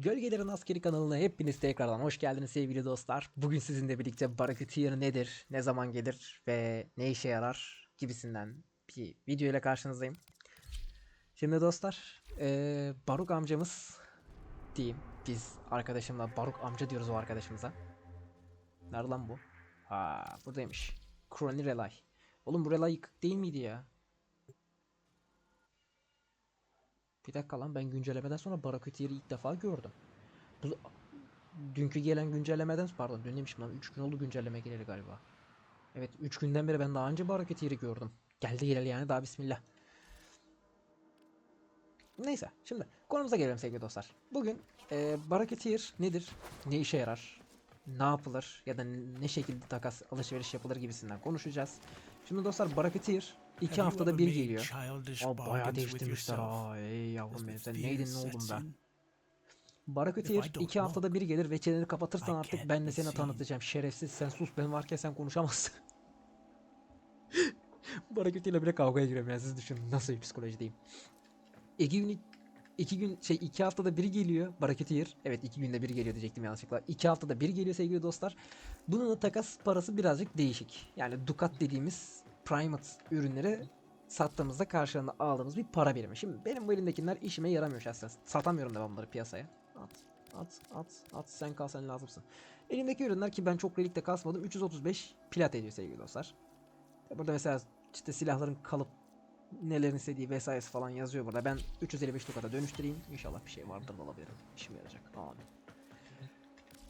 Gölgelerin Askeri kanalına hepiniz tekrardan hoş geldiniz sevgili dostlar. Bugün sizinle birlikte Barakateer nedir, ne zaman gelir ve ne işe yarar gibisinden bir video ile karşınızdayım. Şimdi dostlar, eee Baruk amcamız diyeyim. Biz arkadaşımla Baruk amca diyoruz o arkadaşımıza. Nerede lan bu? Ha, buradaymış. Crony Relay. Oğlum bu Relay yıkık değil miydi ya? Bir dakika lan ben güncellemeden sonra Barakutir'i ilk defa gördüm. Bu, dünkü gelen güncellemeden pardon dün demişim lan 3 gün oldu güncelleme geleli galiba. Evet 3 günden beri ben daha önce Barakutir'i gördüm. Geldi geleli yani daha bismillah. Neyse şimdi konumuza gelelim sevgili dostlar. Bugün e, Baraketeer nedir? Ne işe yarar? Ne yapılır? Ya da ne şekilde takas alışveriş yapılır gibisinden konuşacağız. Şimdi dostlar Baraketeer 2 haftada bir geliyor. Aa, bayağı değiştirmişler ha. Ey yavrum benim sen neydin ne oldun be. Barakutir If I don't iki haftada bir gelir ve çeneni kapatırsan artık ben de seni tanıtacağım. Şerefsiz sen sus ben varken sen konuşamazsın. Barakutir'le bile kavgaya giriyorum yani siz düşünün nasıl bir psikolojideyim. İki gün iki gün şey iki haftada biri geliyor Barakutir. Evet iki günde biri geliyor diyecektim yanlışlıkla. İki haftada bir geliyor sevgili dostlar. Bunun da takas parası birazcık değişik. Yani Dukat dediğimiz Primate ürünleri sattığımızda karşılığında aldığımız bir para birimi. Şimdi benim bu elimdekiler işime yaramıyor şahsen. Satamıyorum da bunları piyasaya. At, at, at, at. Sen kal sen lazımsın. Elimdeki ürünler ki ben çok relikte kasmadım. 335 plat ediyor sevgili dostlar. Burada mesela işte silahların kalıp nelerin istediği vesairesi falan yazıyor burada. Ben 355 dukata dönüştüreyim. İnşallah bir şey vardır da alabilirim. İşime yarayacak. Amin.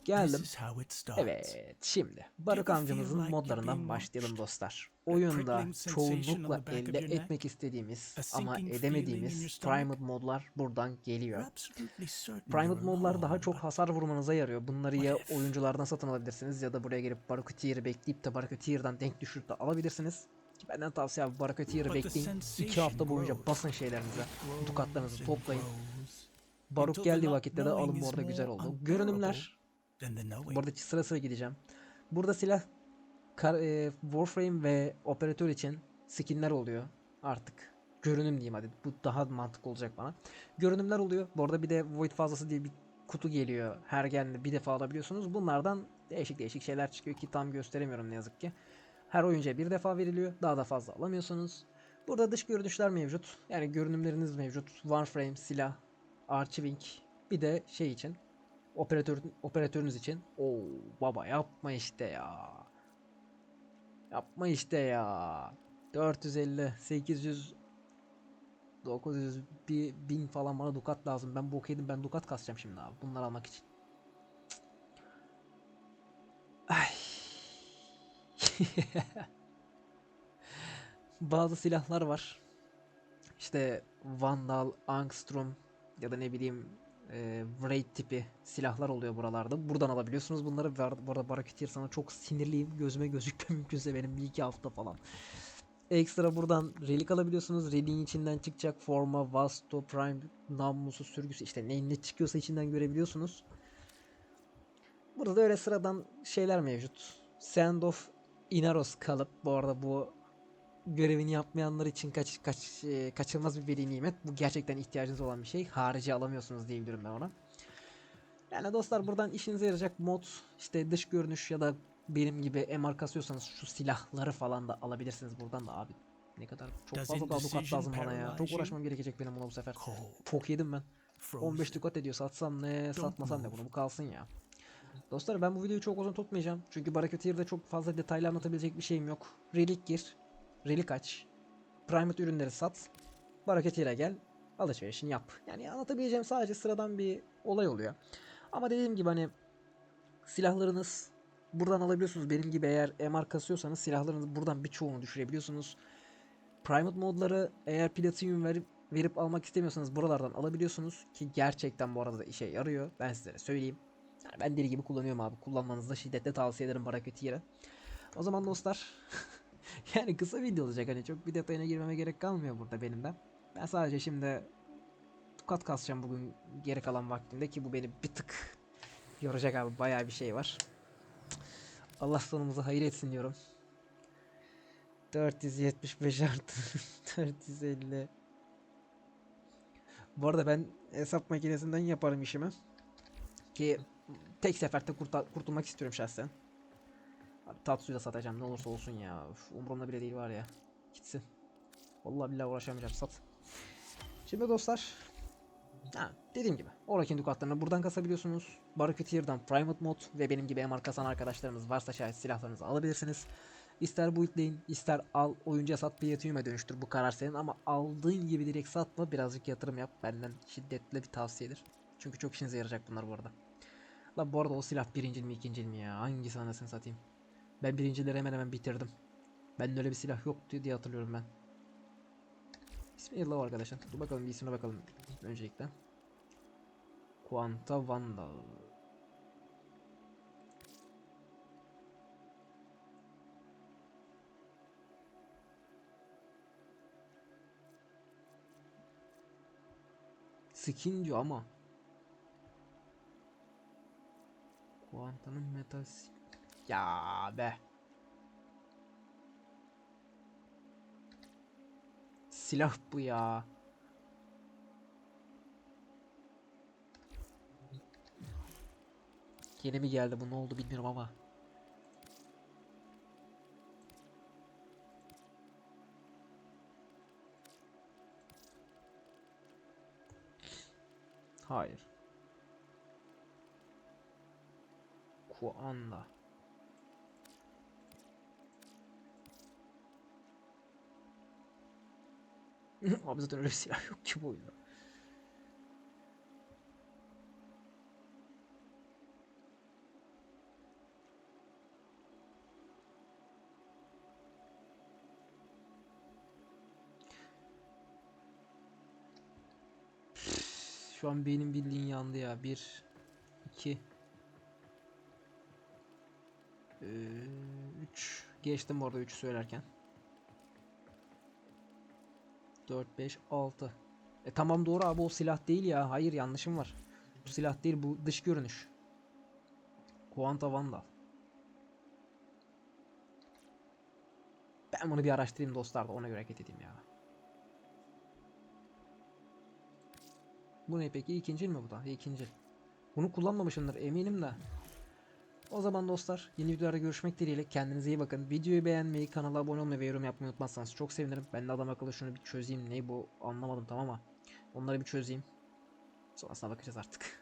Geldim. Evet şimdi Baruk amcamızın modlarından başlayalım dostlar. Oyunda çoğunlukla elde etmek istediğimiz ama edemediğimiz? Primate modlar buradan geliyor. You're modlar daha çok hasar vurmanıza yarıyor. Bunları ya oyunculardan satın alabilirsiniz ya da buraya gelip Barakutir'i bekleyip de Barakutir'den denk düşürüp de alabilirsiniz. Ki Benden tavsiye abi the bekleyin. 2 sensation hafta boyunca basın şeylerinize. Dukatlarınızı toplayın. Baruk geldiği vakitte de alın knowing bu arada güzel oldu. Görünümler than the knowing. Bu arada sıra sıra gideceğim. Burada silah kar, e, Warframe ve operatör için skinler oluyor artık. Görünüm diyeyim hadi. Bu daha mantıklı olacak bana. Görünümler oluyor. Bu arada bir de Void fazlası diye bir kutu geliyor. Her geldiğinde bir defa alabiliyorsunuz. Bunlardan değişik değişik şeyler çıkıyor ki tam gösteremiyorum ne yazık ki. Her oyuncuya bir defa veriliyor. Daha da fazla alamıyorsunuz. Burada dış görünüşler mevcut. Yani görünümleriniz mevcut. Warframe, silah, archiving. Bir de şey için operatör operatörünüz için. Oo baba yapma işte ya. Yapma işte ya. 450, 800 900 bir bin falan bana dukat lazım. Ben bok yedim ben dukat kasacağım şimdi abi bunları almak için. Ay. Bazı silahlar var. İşte Vandal, Angstrom ya da ne bileyim e, Raid tipi silahlar oluyor buralarda. Buradan alabiliyorsunuz bunları. Bu arada Barakutir sana çok sinirliyim. Gözüme gözükme mümkünse benim bir iki hafta falan. Ekstra buradan relik alabiliyorsunuz. Reliğin içinden çıkacak forma, vasto, prime, namlusu, sürgüsü işte ne, ne çıkıyorsa içinden görebiliyorsunuz. Burada da öyle sıradan şeyler mevcut. Sand of Inaros kalıp bu arada bu görevini yapmayanlar için kaç, kaç, e, kaçılmaz bir veli nimet. Bu gerçekten ihtiyacınız olan bir şey. Harici alamıyorsunuz diyebilirim ben ona. Yani dostlar buradan işinize yarayacak mod, işte dış görünüş ya da benim gibi MR kasıyorsanız şu silahları falan da alabilirsiniz buradan da abi. Ne kadar çok fazla dukat indecision lazım bana ya. Çok uğraşmam gerekecek benim buna bu sefer. Çok yedim ben. frozen. 15 dukat ediyor satsam ne satmasam ne bunu bu kalsın ya. Dostlar ben bu videoyu çok uzun tutmayacağım. Çünkü Barakutir'de çok fazla detaylı anlatabilecek bir şeyim yok. Relik gir. Relik aç. Primate ürünleri sat. Barakutir'e gel. Alışverişini yap. Yani anlatabileceğim sadece sıradan bir olay oluyor. Ama dediğim gibi hani silahlarınız buradan alabiliyorsunuz. Benim gibi eğer MR kasıyorsanız silahlarınızı buradan birçoğunu düşürebiliyorsunuz. Primate modları eğer Platinum verip, verip almak istemiyorsanız buralardan alabiliyorsunuz. Ki gerçekten bu arada da işe yarıyor. Ben sizlere söyleyeyim. Yani ben deli gibi kullanıyorum abi. Kullanmanızı da şiddetle tavsiye ederim Barakutir'e. O zaman dostlar yani kısa video olacak hani çok bir detayına girmeme gerek kalmıyor burada benim de. Ben sadece şimdi tukat kasacağım bugün geri kalan vaktimde ki bu beni bir tık yoracak abi bayağı bir şey var. Allah sonumuzu hayır etsin diyorum. 475 artı 450 Bu arada ben hesap makinesinden yaparım işimi. Ki tek seferde kurtulmak istiyorum şahsen. Abi Tatsu'yu da satacağım ne olursa olsun ya. Üf, umurumda bile değil var ya. Gitsin. Vallahi billahi uğraşamayacağım sat. Şimdi dostlar. Ha, dediğim gibi. Orakin dukatlarını buradan kasabiliyorsunuz. Barracudeer'dan Private Mod ve benim gibi MR kasan arkadaşlarımız varsa şayet silahlarınızı alabilirsiniz. İster buildleyin, ister al, oyuncuya sat bir yatırıma dönüştür. Bu karar senin ama aldığın gibi direkt satma. Birazcık yatırım yap. Benden şiddetle bir tavsiyedir. Çünkü çok işinize yarayacak bunlar bu arada. Lan bu arada o silah birincil mi ikincil mi ya? Hangisi anasını satayım? Ben birincileri hemen hemen bitirdim. Bende öyle bir silah yoktu diye hatırlıyorum ben. İsmi neydi la o arkadaşın? Dur bakalım bir ismine bakalım öncelikle. Quanta Vandal. Skin diyor ama. Quanta'nın metal si- Ya be. Silah bu ya. Yeni mi geldi bu ne oldu bilmiyorum ama. Hayır. Kuanda. Abi zaten öyle bir silah yok ki bu oyunda. Şu an benim bildiğin yandı ya. 1 2 3 geçtim orada 3 söylerken. 4 5 6 E tamam doğru abi o silah değil ya. Hayır yanlışım var. Bu silah değil bu dış görünüş. Quanta Vandal. Ben bunu bir araştırayım dostlar da ona göre hareket edeyim ya. Bu ne peki? İkincil mi bu da? İkincil. Bunu kullanmamışımdır eminim de. O zaman dostlar yeni videolarda görüşmek dileğiyle kendinize iyi bakın. Videoyu beğenmeyi, kanala abone olmayı ve yorum yapmayı unutmazsanız çok sevinirim. Ben de adam akıllı şunu bir çözeyim. Ne bu anlamadım tamam ama. Onları bir çözeyim. Sonrasına bakacağız artık.